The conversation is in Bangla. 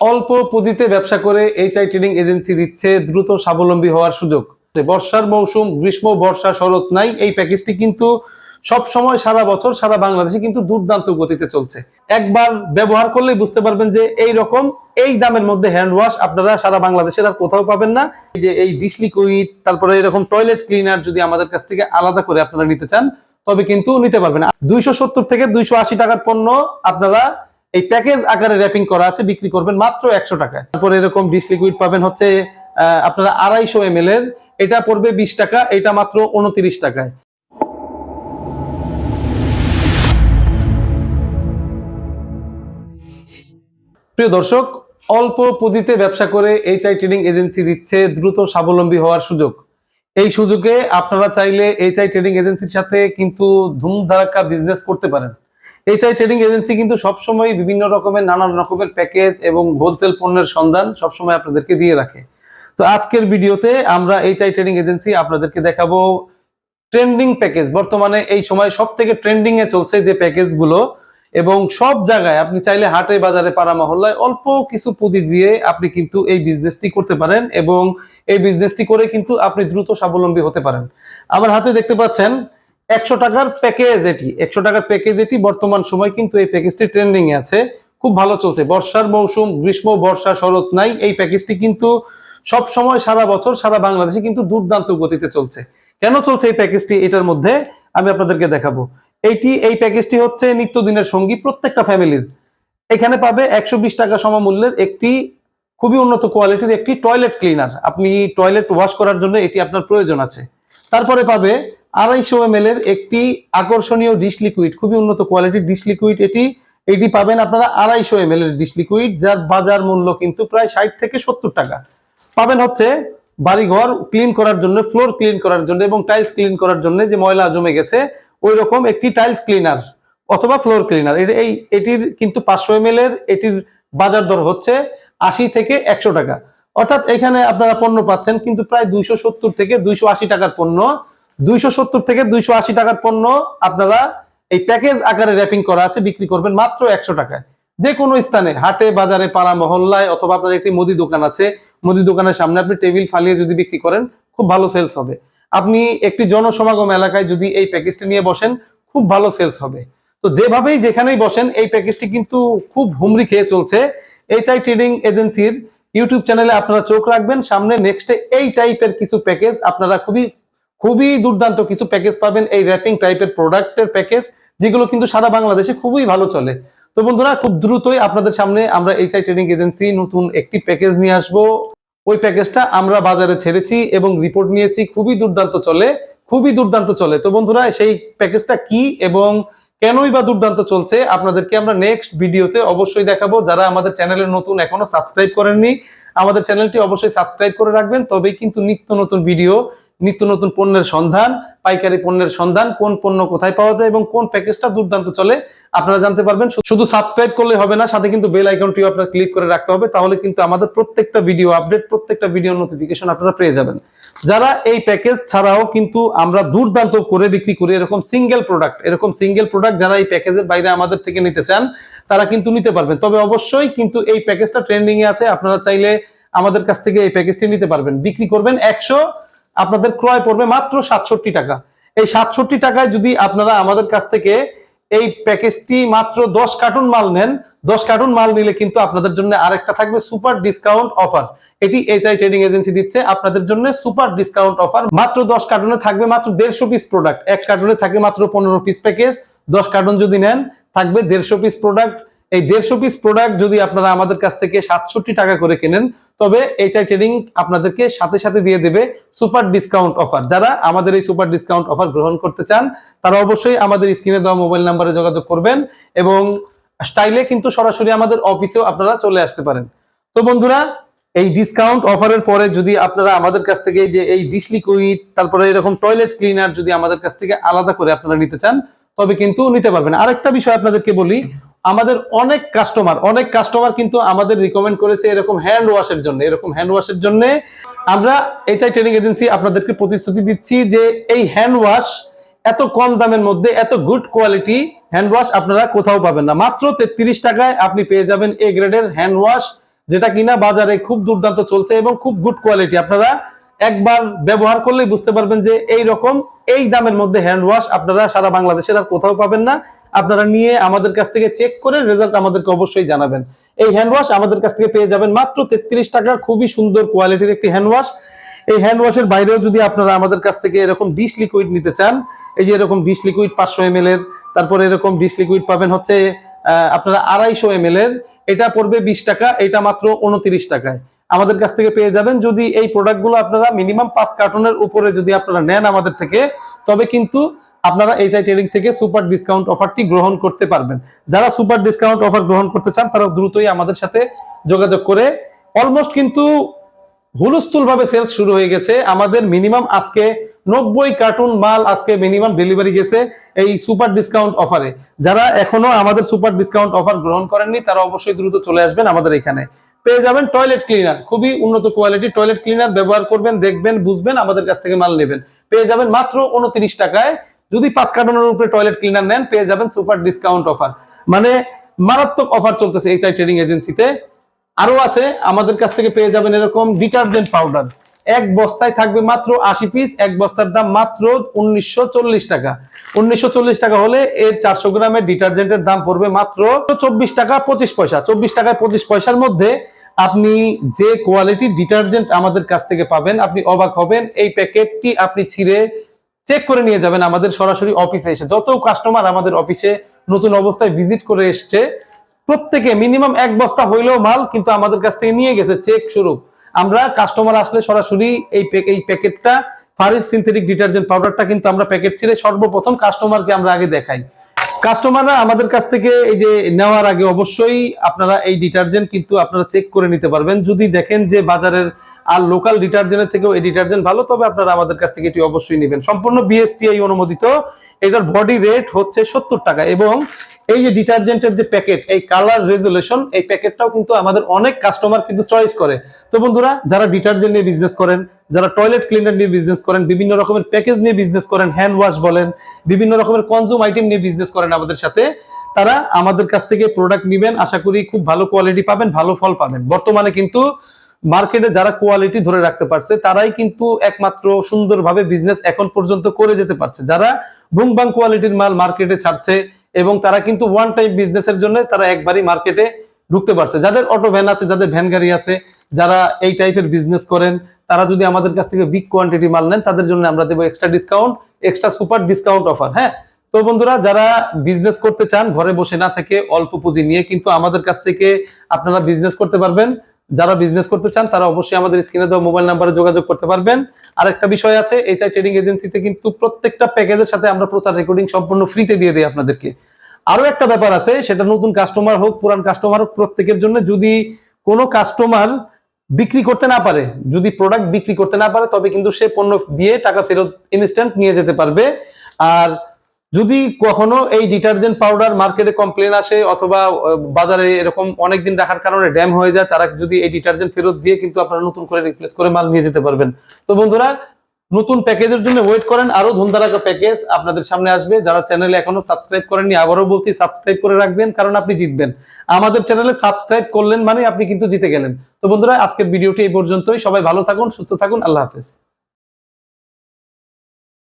অল্প পুঁজিতে ব্যবসা করে এইচআই ট্রেডিং এজেন্সি দিচ্ছে দ্রুত স্বাবলম্বী হওয়ার সুযোগ। বর্ষার মৌসুম, গ্রীষ্ম, বর্ষা, শরৎ নাই, এই প্যাকেজটি কিন্তু সব সময় সারা বছর, সারা বাংলাদেশে কিন্তু দুর্দান্ত গতিতে চলছে। একবার ব্যবহার করলেই বুঝতে পারবেন যে এই রকম, এই দামের মধ্যে হ্যান্ড ওয়াশ আপনারা সারা বাংলাদেশের আর কোথাও পাবেন না। যে এই ডিশ লিকুইড তারপরে এরকম টয়লেট ক্লিনার যদি আমাদের কাছ থেকে আলাদা করে আপনারা নিতে চান, তবে কিন্তু নিতে পারবেন। দুইশো সত্তর থেকে দুইশো আশি টাকার পণ্য আপনারা এই প্যাকেজ আকারে র্যাপিং করা আছে, বিক্রি করবেন মাত্র একশো টাকায়। তারপর এরকম ডিশ লিকুইড পাবেন হচ্ছে আপনারা আড়াইশো এম এর। এটা পড়বে বিশ টাকা, এটা মাত্র উনত্রিশ টাকায়। প্রিয় দর্শক, অল্প পুঁজিতে ব্যবসা করে এইচআই ট্রেডিং এজেন্সি দিচ্ছে দ্রুত স্বাবলম্বী হওয়ার সুযোগ। এই সুযোগে আপনারা চাইলে এইচআই ট্রেডিং এজেন্সির সাথে কিন্তু ধুমধারাক্কা বিজনেস করতে পারেন। এইচআই ট্রেডিং এজেন্সি কিন্তু সবসময় বিভিন্ন রকমের, নানান রকমের প্যাকেজ এবং হোলসেল পণ্যের সন্ধান সবসময় আপনাদেরকে দিয়ে রাখে। তো আজকের ভিডিওতে আমরা এইচআই ট্রেডিং এজেন্সি আপনাদেরকে দেখাবো ট্রেন্ডিং প্যাকেজ বর্তমানে এই সময় সব থেকে ট্রেন্ডিং এ চলছে যে প্যাকেজগুলো এবং সব জায়গায় আপনি চাইলে হাটে, বাজারে, পাড়া মহল্লায় অল্প কিছু পুঁজি দিয়ে আপনি কিন্তু এই বিজনেসটি করতে পারেন এবং এই বিজনেসটি করে কিন্তু আপনি দ্রুত স্বাবলম্বী হতে পারেন। আমার হাতে দেখতে পাচ্ছেন একশো টাকার প্যাকেজ এটি, একশো টাকার প্যাকেজ এটি বর্তমান সময় কিন্তু এই প্যাকেজটি ট্রেন্ডিং আছে। খুব ভালো চলছে। বর্ষার মৌসুম, গ্রীষ্ম, বর্ষা, শরৎ নাই। এই প্যাকেজটি কিন্তু সব সময় সারা বছর, সারা বাংলাদেশে কিন্তু দুর্দান্ত গতিতে চলছে। কেন চলছে এই প্যাকেজটি এটার মধ্যে আমি আপনাদেরকে দেখাবো। এইটি এই প্যাকেজটি হচ্ছে নিত্যদিনের সঙ্গী প্রত্যেকটা ফ্যামিলির এখানে পাবে একশো বিশ টাকা সমমূল্যের একটি খুবই উন্নত কোয়ালিটির একটি টয়লেট ক্লিনার আপনি টয়লেট ওয়াশ করার জন্য এটি আপনার প্রয়োজন আছে। তারপরে পাবে আড়াইশো এম এর একটি আকর্ষণীয় ডিশ লিকুইড খুবই উন্নত কোয়ালিটির ডিশ লিকুইড এটি। এটি পাবেন আপনারা আড়াইশো এম এর ডিশ লিকুইড যার বাজার মূল্য কিন্তু প্রায় ষাট থেকে সত্তর টাকা। পাবেন হচ্ছে বাড়িঘর ক্লিন করার জন্য ফ্লোর ক্লিন করার জন্য এবং টাইলস ক্লিন করার জন্য যে ময়লা জমে গেছে ওই রকম একটি টাইলস ক্লিনার অথবা ফ্লোর ক্লিনার এই, এটির কিন্তু পাঁচশো এম এর এটির বাজার দর হচ্ছে আশি থেকে একশো টাকা। অর্থাৎ এখানে আপনারা পণ্য পাচ্ছেন কিন্তু প্রায় দুইশো সত্তর থেকে দুইশো আশি টাকার পণ্য। দুইশো সত্তর থেকে দুইশো আশি টাকার পণ্য আপনারা এই প্যাকেজ আকারে র্যাপিং করা আছে, বিক্রি করবেন মাত্র একশো টাকায়। যে কোনো স্থানে, হাটে, বাজারে, পাড়া, মহল্লায় অথবা আপনার একটি মুদি দোকান আছে, মুদি দোকানের সামনে আপনি টেবিল ফালিয়ে যদি বিক্রি করেন, খুব ভালো সেলস হবে। আপনি একটি জনসমাগম এলাকায় যদি এই প্যাকেজটি নিয়ে বসেন, খুব ভালো সেলস হবে। তো যেভাবেই যেখানেই বসেন, এই প্যাকেজটি কিন্তু খুব হুমড়ি খেয়ে চলছে। এইচআই ট্রেডিং এজেন্সির ইউটিউব চ্যানেলে আপনারা চোখ রাখবেন, সামনে নেক্সটে এই টাইপের কিছু প্যাকেজ আপনারা খুবই খুবই দুর্দান্ত কিছু প্যাকেজ পাবেন এই র্যাপিং টাইপের প্রোডাক্টের প্যাকেজ যেগুলো কিন্তু সারা বাংলাদেশে খুবই ভালো চলে। তো বন্ধুরা, খুব দ্রুতই আপনাদের সামনে আমরা এইচআই ট্রেডিং এজেন্সি নতুন একটি প্যাকেজ নিয়ে আসব। ওই প্যাকেজটা আমরা বাজারে ছেড়েছি এবং রিপোর্ট নিয়েছি, খুবই দুর্দান্ত চলে, খুবই দুর্দান্ত চলে। তো বন্ধুরা, সেই প্যাকেজটা কি এবং কেনই বা দুর্দান্ত চলছে, আপনাদেরকে আমরা নেক্সট ভিডিওতে অবশ্যই দেখাবো। যারা আমাদের চ্যানেলে নতুন, এখনও সাবস্ক্রাইব করেননি, আমাদের চ্যানেলটি অবশ্যই সাবস্ক্রাইব করে রাখবেন। তবেই কিন্তু নিত্য নতুন ভিডিও নিত্য নতুন পণ্যের সন্ধান, পাইকারি পণ্যের সন্ধান, কোন পণ্য কোথায় পাওয়া যায় এবং কোন প্যাকেজটা দুর্দান্ত চলে, আপনারা জানতে পারবেন। শুধু সাবস্ক্রাইব করলে হবে না, সাথে কিন্তু বেল আইকনটিও আপনার ক্লিক করে রাখতে হবে, তাহলে কিন্তু আমাদের প্রত্যেকটা ভিডিও আপডেট প্রত্যেকটা ভিডিও নোটিফিকেশন আপনারা পেয়ে যাবেন। যারা এই প্যাকেজ ছাড়াও কিন্তু আমরা দুর্দান্ত করে বিক্রি করি, এরকম সিঙ্গেল প্রোডাক্ট এরকম সিঙ্গেল প্রোডাক্ট যারা এই প্যাকেজের বাইরে আমাদের থেকে নিতে চান, তারা কিন্তু নিতে পারবেন। তবে অবশ্যই কিন্তু এই প্যাকেজটা ট্রেন্ডিং এ আছে, আপনারা চাইলে আমাদের কাছ থেকে এই প্যাকেজটি নিতে পারবেন। বিক্রি করবেন একশো আপনাদের ক্রয় পড়বে মাত্র সাতষট্টি টাকা। এই সাতষট্টি টাকায় যদি আপনারা আমাদের কাছ থেকে এই প্যাকেজটি মাত্র দশ কার্টুন মাল নেন, দশ কার্টুন মাল নিলে কিন্তু আপনাদের জন্য আরেকটা থাকবে সুপার ডিসকাউন্ট অফার। এটি এইচআই ট্রেডিং এজেন্সি দিচ্ছে, আপনাদের জন্য সুপার ডিসকাউন্ট অফার। মাত্র দশ কার্টুনে থাকবে মাত্র দেড়শো পিস প্রোডাক্ট। এক কার্টুনে থাকবে মাত্র পনেরো পিস প্যাকেজ। দশ কার্টুন যদি নেন, থাকবে দেড়শো পিস প্রোডাক্ট। এই দেড়শো পিস প্রোডাক্ট যদি আপনারা আমাদের কাছ থেকে সাতষট্টি টাকা করে কেনেন, তবে এইচআই ট্রেডিং আপনাদেরকে সাথে সাথে দিয়ে দেবে সুপার ডিসকাউন্ট অফার যারা আমাদের এই সুপার ডিসকাউন্ট অফার গ্রহণ করতে চান, তারা অবশ্যই আমাদের স্ক্রিনে দেওয়া মোবাইল নাম্বারে যোগাযোগ করবেন এবং স্টাইলে কিন্তু সরাসরি আমাদের অফিসেও আপনারা চলে আসতে পারেন। তো বন্ধুরা, এই ডিসকাউন্ট অফারের পরে যদি আপনারা আমাদের কাছ থেকে যে এই ডিশ লিকুইড তারপরে এরকম টয়লেট ক্লিনার যদি আমাদের কাছ থেকে আলাদা করে আপনারা নিতে চান, তবে কিন্তু নিতে পারবেন। আরেকটা বিষয় আপনাদেরকে বলি আমাদের অনেক কাস্টমার অনেক কাস্টমার কিন্তু আমাদের রিকমেন্ড করেছে এরকম হ্যান্ড ওয়াশের জন্য, এরকম হ্যান্ড ওয়াশের জন্য আমরা এইচআই ট্রেনিং এজেন্সি আপনাদেরকে প্রতিশ্রুতি দিচ্ছি যে এই হ্যান্ড ওয়াশ এত কম দামের মধ্যে, এত গুড কোয়ালিটি হ্যান্ড ওয়াশ আপনারা কোথাও পাবেন না। মাত্র তেত্রিশ টাকায় আপনি পেয়ে যাবেন এ গ্রেডের হ্যান্ড ওয়াশ যেটা কিনা বাজারে খুব দুর্দান্ত চলছে এবং খুব গুড কোয়ালিটি আপনারা একবার ব্যবহার করলেই বুঝতে পারবেন যে এই রকম, এই দামের মধ্যে হ্যান্ড ওয়াশ আপনারা সারা বাংলাদেশের আর কোথাও পাবেন না। আপনারা নিয়ে আমাদের কাছ থেকে চেক করে রেজাল্ট আমাদেরকে অবশ্যই জানাবেন। এই হ্যান্ড ওয়াশ আমাদের কাছ থেকে পেয়ে যাবেন মাত্র তেত্রিশ টাকা, খুবই সুন্দর কোয়ালিটির একটি হ্যান্ড ওয়াশ এই হ্যান্ড ওয়াশের বাইরেও যদি আপনারা আমাদের কাছ থেকে এরকম ডিশ লিকুইড নিতে চান, এই যে এরকম ডিশ লিকুইড পাঁচশো এম এর, তারপরে এরকম ডিশ লিকুইড পাবেন হচ্ছে আপনারা আড়াইশো এম এর, এটা পড়বে বিশ টাকা, এটা মাত্র উনত্রিশ টাকায়। আমাদের কাছ থেকে পেয়ে যাবেন। যদি এই প্রোডাক্টগুলো আপনারা মিনিমাম পাঁচ কার্টনের উপরে যদি আপনারা নেন আমাদের থেকে, তবে কিন্তু আপনারা এইচআই ট্রেডিং থেকে সুপার ডিসকাউন্ট অফারটি গ্রহণ করতে পারবেন। যারা সুপার ডিসকাউন্ট অফার গ্রহণ করতে চান তারা দ্রুতই আমাদের সাথে যোগাযোগ করে অলমোস্ট কিন্তু হুলস্থুল ভাবে সেলস শুরু হয়ে গেছে। আমাদের মিনিমাম আজকে নব্বই কার্টুন মাল আজকে মিনিমাম ডেলিভারি গেছে এই সুপার ডিসকাউন্ট অফারে যারা এখনও আমাদের সুপার ডিসকাউন্ট অফার গ্রহণ করেননি, তারা অবশ্যই দ্রুত চলে আসবেন আমাদের এখানে। পেয়ে যাবেন টয়লেট ক্লিনার খুবই উন্নত কোয়ালিটি টয়লেট ক্লিনার ব্যবহার করবেন, দেখবেন, বুঝবেন, আমাদের কাছ থেকে মাল নেবেন। পেয়ে যাবেন মাত্র উনত্রিশ টাকায়। যদি পাঁচ কার্টনের উপরে টয়লেট ক্লিনার নেন, পেয়ে যাবেন সুপার ডিসকাউন্ট অফার মানে মারাত্মক অফার চলতেছে এইচ আই ট্রেডিং এজেন্সিতে আরও আছে, আমাদের কাছ থেকে পেয়ে যাবেন এরকম ডিটারজেন্ট পাউডার এক বস্তায় থাকবে মাত্র আশি পিস এক বস্তার দাম মাত্র উনিশশো চল্লিশ টাকা। উনিশশো চল্লিশ টাকা হলে এর চারশো গ্রামের ডিটারজেন্টের দাম পড়বে মাত্র চব্বিশ টাকা পঁচিশ পয়সা। চব্বিশ টাকায় পঁচিশ পয়সার মধ্যে আপনি যে কোয়ালিটির ডিটারজেন্ট আমাদের কাছ থেকে পাবেন, আপনি অবাক হবেন, এই প্যাকেটটি আপনি ছিঁড়ে চেক করে নিয়ে যাবেন আমাদের সরাসরি অফিসে এসে। যত কাস্টমার আমাদের অফিসে নতুন অবস্থায় ভিজিট করে এসছে, প্রত্যেকে মিনিমাম এক বস্তা হইলেও মাল কিন্তু আমাদের কাছ থেকে নিয়ে গেছে চেক স্বরূপ। আমরা কাস্টমার আসলে সরাসরি এই এই প্যাকেটটা ফারিস সিনথেটিক ডিটারজেন্ট পাউডারটা কিন্তু আমরা প্যাকেট ছিঁড়ে সর্বপ্রথম কাস্টমারকে আমরা আগে দেখাই। কাস্টমাররা আমাদের কাছ থেকে এই যে নেওয়ার আগে অবশ্যই আপনারা এই ডিটারজেন্ট কিন্তু আপনারা চেক করে নিতে পারবেন। যদি দেখেন যে বাজারের আর লোকাল ডিটারজেন্টের থেকেও এই ডিটারজেন্ট ভালো, তবে আপনারা আমাদের কাছ থেকে এটি অবশ্যই নেবেন। সম্পূর্ণ বিএসটিআই অনুমোদিত। এটার বডি রেট হচ্ছে সত্তর টাকা এবং এই যে ডিটারজেন্টের যে প্যাকেট, এই কালার রেজুলেশন এই প্যাকেটটাও কিন্তু আমাদের অনেক কাস্টমার কিন্তু চয়েস করে। তো বন্ধুরা, যারা ডিটারজেন্ট নিয়ে বিজনেস করেন, যারা টয়লেট ক্লিনার নিয়ে বিজনেস করেন, বিভিন্ন রকমের প্যাকেজ নিয়ে বিজনেস করেন হ্যান্ড ওয়াশ বলেন, বিভিন্ন রকমের কনজুম আইটেম নিয়ে বিজনেস করেন আমাদের সাথে, তারা আমাদের কাছ থেকে প্রোডাক্ট নিবেন, আশা করি খুব ভালো কোয়ালিটি পাবেন, ভালো ফল পাবেন। বর্তমানে কিন্তু মার্কেটে যারা কোয়ালিটি ধরে রাখতে পারছে, তারাই কিন্তু একমাত্র সুন্দরভাবে বিজনেস এখন পর্যন্ত করে যেতে পারছে। যারা বুংবাং কোয়ালিটির মাল মার্কেটে ছাড়ছে এবং তারা কিন্তু ওয়ান টাইম বিজনেসের জন্য তারা একবারই মার্কেটে ঢুকতে পারছে। যাদের অটো ভ্যান আছে, যাদের ভ্যান গাড়ি আছে, যারা এই টাইপের বিজনেস করেন, তারা যদি আমাদের কাছ থেকে বিগ কোয়ান্টিটি মাল নেন, তাদের জন্য আমরা দেবো extra discount extra super discount offer হ্যাঁ? তো বন্ধুরা, যারা বিজনেস করতে চান, ঘরে বসে না থেকে অল্প পুঁজি নিয়ে কিন্তু আমাদের কাছ থেকে আপনারা বিজনেস করতে পারবেন। যারা বিজনেস করতে চান, তারা অবশ্যই আমাদের স্ক্রিনে দেওয়া মোবাইল নাম্বারে যোগাযোগ করতে পারবেন। আর একটা বিষয় আছে এইচআই ট্রেডিং এজেন্সিতে কিন্তু প্রত্যেকটা প্যাকেজের সাথে আমরা প্রচার রেকর্ডিং সম্পূর্ণ ফ্রিতে দিয়ে দিই আপনাদেরকে। আরও একটা ব্যাপার আছে, সেটা নতুন কাস্টমার হোক, পুরান কাস্টমার হোক, প্রত্যেকের জন্য যদি কোনো কাস্টমার বিক্রি করতে না পারে, যদি প্রোডাক্ট বিক্রি করতে না পারে, তবে কিন্তু সে পণ্য দিয়ে টাকা ফেরত ইনস্ট্যান্ট নিয়ে যেতে পারবে। আর যদি কখনো এই ডিটারজেন্ট পাউডার মার্কেটে কমপ্লেন আসে অথবা বাজারে এরকম অনেক দিন রাখার কারণে ড্যাম হয়ে যায়, তারা যদি এই ডিটারজেন্ট ফেরত দিয়ে কিন্তু আপনারা নতুন করে রিপ্লেস করে মাল নিয়ে যেতে পারবেন। তো বন্ধুরা, নতুন প্যাকেজের জন্য ওয়েট করেন আরও ধুমধারাকা প্যাকেজ আপনাদের সামনে আসবে। যারা চ্যানেলে এখনও সাবস্ক্রাইব করেননি, আবারও বলছি সাবস্ক্রাইব করে রাখবেন, কারণ আপনি জিতবেন। আমাদের চ্যানেলে সাবস্ক্রাইব করলেন মানে আপনি কিন্তু জিতে গেলেন। তো বন্ধুরা, আজকের ভিডিওটি এই পর্যন্তই। সবাই ভালো থাকুন, সুস্থ থাকুন, আল্লাহ হাফেজ।